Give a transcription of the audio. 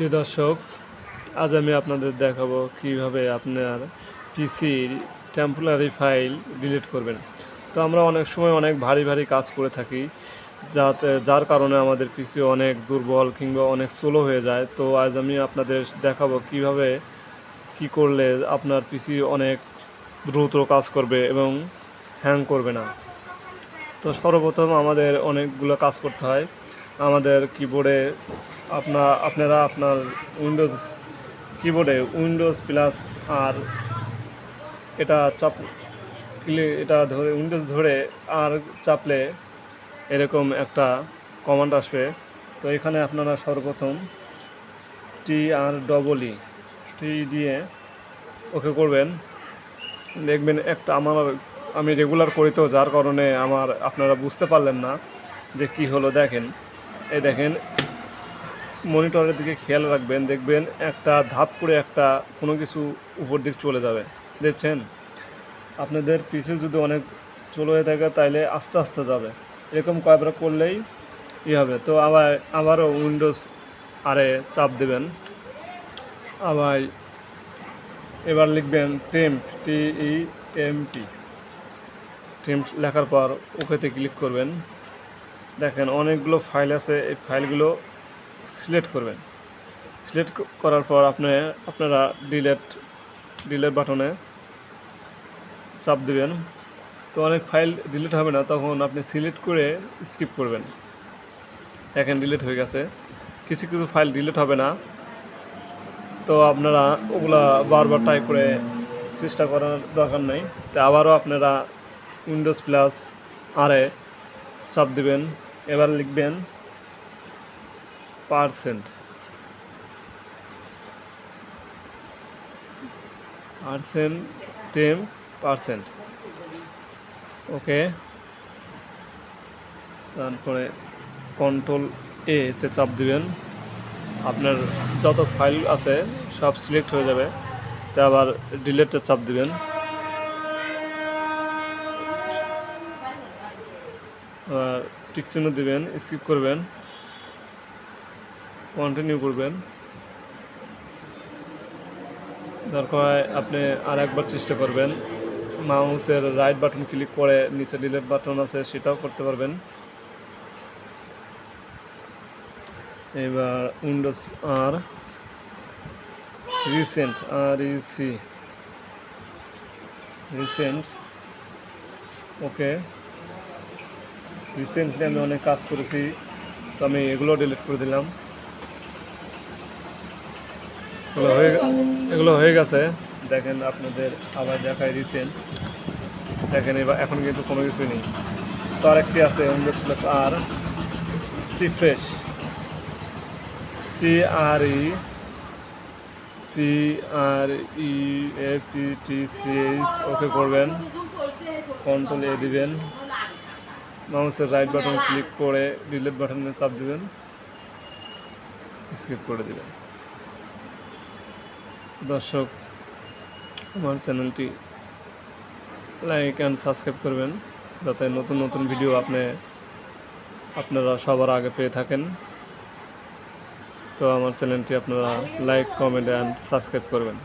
প্রিয় দর্শক, আজ আমি আপনাদের দেখাবো কীভাবে আপনার পিসির টেম্পোরারি ফাইল ডিলিট করবেন। তো আমরা অনেক সময় অনেক ভারী ভারী কাজ করে থাকি, যাতে যার কারণে আমাদের পিসি অনেক দুর্বল কিংবা অনেক স্লো হয়ে যায়। তো আজ আমি আপনাদের দেখাবো কীভাবে কি করলে আপনার পিসি অনেক দ্রুত কাজ করবে এবং হ্যাং করবে না। তো সর্বপ্রথম আমাদের অনেকগুলো কাজ করতে হয়। আমাদের কিবোর্ডে আপনা, আপনারা আপনার উইন্ডোজ কিবোর্ডে উইন্ডোজ প্লাস আর এটা চাপ এটা ধরে উইন্ডোজ ধরে আর চাপলে এরকম একটা কমান্ড আসবে। তো এখানে আপনারা সর্বপ্রথম টি আর ডবল ই টি দিয়ে ওকে করবেন। দেখবেন একটা আমার, আমি রেগুলার করি তো, যার কারণে আমার, আপনারা বুঝতে পারলেন না যে কি হলো। দেখেন, এই দেখেন মনিটরের দিকে খেয়াল রাখবেন, দেখবেন একটা ধাপ করে একটা কোনো কিছু উপর দিক চলে যাবে। দেখছেন? আপনাদের পিছে যদি অনেক চলে হয়ে থাকে, তাইলে আস্তে আস্তে যাবে। এরকম কয়েকবার করলেই ই হবে। তো আবার, আবারও উইন্ডোজ আরে চাপ দেবেন। আবার এবার লিখবেন temp T E M P temp লেখার পর ওকেতে ক্লিক করবেন। দেখেন অনেকগুলো ফাইল আছে, এই ফাইলগুলো সিলেক্ট করবেন। সিলেক্ট করার পর আপনি, আপনারা ডিলেট ডিলেট বাটনে চাপ দেবেন। তো অনেক ফাইল ডিলিট হবে না, তখন আপনি সিলেক্ট করে স্কিপ করবেন। দেখেন ডিলিট হয়ে গেছে। কিছু কিছু ফাইল ডিলিট হবে না। তো আপনারা ওগুলা বারবার টাইপ করে চেষ্টা করার দরকার নেই। তো আবারও আপনারা উইন্ডোজ প্লাস আরে চাপ দিবেন। এবার লিখবেন percent. Percent ten percent. Okay. তারপরে কন্ট্রোল এতে চাপ দিবেন। আপনার যত ফাইল আছে সব সিলেক্ট হয়ে যাবে। তা আবার ডিলেটে চাপ দিবেন। আর টিক চিহ্ন দিবেন স্কিপ করবেন। কন্টিনিউ করবেন। দরকার আপনি আর একবার চেষ্টা করবেন। মাউসের রাইট বাটন ক্লিক করে নিচে ডিলেট বাটন আছে, সেটাও করতে পারবেন। এবার Windows R recent R E C recent okay recently আমি অনেক কাজ করেছি, তো আমি এগুলো ডিলিট করে দিলাম। এগুলো হয়ে এগুলো হয়ে গেছে। দেখেন আপনাদের আবার দেখায় রিসেন্ট দেখেন এবার এখন কিন্তু কোনো কিছুই নেই। তো আরেকটি আছে Windows plus R refresh P R E P R E A P T C H okay করবেন। কন্ট্রোল এ দিবেন। মাউসের রাইট বাটন ক্লিক করে ডিলিট বাটনে চাপ দিবেন। স্কিপ করে দিবেন। দর্শক, আমার চ্যানেলটি লাইক অ্যান্ড সাবস্ক্রাইব করবেন যাতে নতুন নতুন ভিডিও আপনি, আপনারা সবার আগে পেয়ে থাকেন। তো আমার চ্যানেলটি আপনারা লাইক, কমেন্ট অ্যান্ড সাবস্ক্রাইব করবেন।